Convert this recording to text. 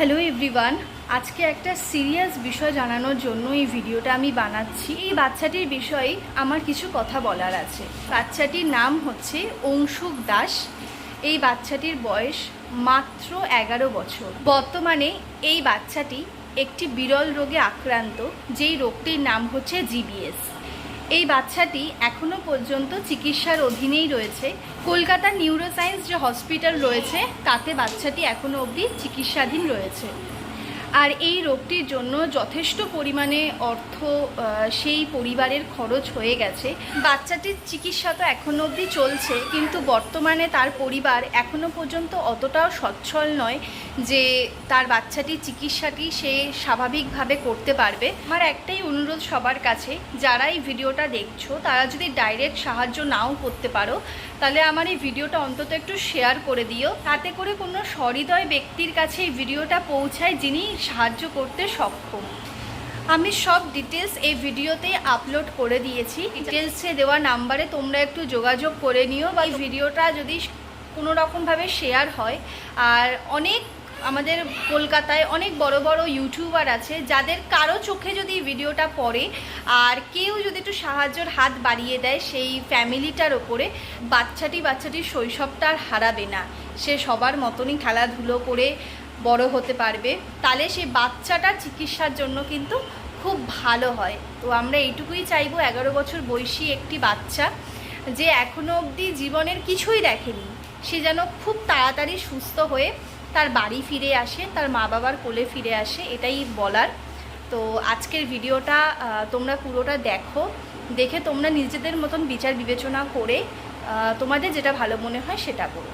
Hello everyone আজকে একটা serious বিষয় জানানোর জন্য এই ভিডিওটা আমি বানাচ্ছি। এই বাচ্চাটির বিষয়ে আমার কিছু কথা বলার আছে। বাচ্চাটির নাম হচ্ছে অংশুক দাস। এই বাচ্চাটির বয়স মাত্র এগারো বছর। বর্তমানে এই বাচ্চাটি একটি বিরল রোগে আক্রান্ত, যেই রোগটির নাম হচ্ছে জিবিএস। এই বাচ্চাটি এখনও পর্যন্ত চিকিৎসার অধীনেই রয়েছে। কলকাতা নিউরোসায়েন্স যে হসপিটাল রয়েছে, তাতে বাচ্চাটি এখনও অবধি চিকিৎসাধীন রয়েছে। আর এই রোগটির জন্য যথেষ্ট পরিমাণে অর্থ সেই পরিবারের খরচ হয়ে গেছে। বাচ্চাটির চিকিৎসা তো এখনও অবধি চলছে, কিন্তু বর্তমানে তার পরিবার এখনও পর্যন্ত অতটাও সচ্ছল নয় যে তার বাচ্চাটির চিকিৎসাটি সে স্বাভাবিকভাবে করতে পারবে। আমার একটাই অনুরোধ সবার কাছে, যারা এই ভিডিওটা দেখছ, তারা যদি ডাইরেক্ট সাহায্য নাও করতে পারো, তাহলে আমার এই ভিডিওটা অন্তত একটু শেয়ার করে দিও। তাতে করে কোনো সহৃদয় ব্যক্তির কাছে এই ভিডিওটা পৌঁছায় যিনি সাহায্য করতে সক্ষম। আমি সব ডিটেলস এই ভিডিওতে আপলোড করে দিয়েছি। ডিটেলসে দেওয়া নাম্বারে তোমরা একটু যোগাযোগ করে নিও বা ভিডিওটা যদি কোনো রকমভাবে শেয়ার হয়, আর অনেক আমাদের কলকাতায় অনেক বড় বড় ইউটিউবার আছে, যাদের কারও চোখে যদি ভিডিওটা পড়ে, আর কেউ যদি একটু সাহায্যের হাত বাড়িয়ে দেয় সেই ফ্যামিলিটার ওপরে, বাচ্চাটি বাচ্চাটির শৈশবটা আর হারাবে না। সে সবার মতনই খেলাধুলো করে বড় হতে পারবে, তাহলে সেই বাচ্চাটার চিকিৎসার জন্য কিন্তু খুব ভালো হয়। তো আমরা এইটুকুই চাইব, এগারো বছর বয়সী একটি বাচ্চা যে এখনও অবধি জীবনের কিছুই দেখেনি। সে যেন খুব তাড়াতাড়ি সুস্থ হয়ে তার বাড়ি ফিরে আসে, তার মা বাবার কোলে ফিরে আসে, এটাই বলার। তো আজকের ভিডিওটা তোমরা পুরোটা দেখো, দেখে তোমরা নিজেদের মতন বিচার বিবেচনা করে তোমাদের যেটা ভালো মনে হয় সেটা করো।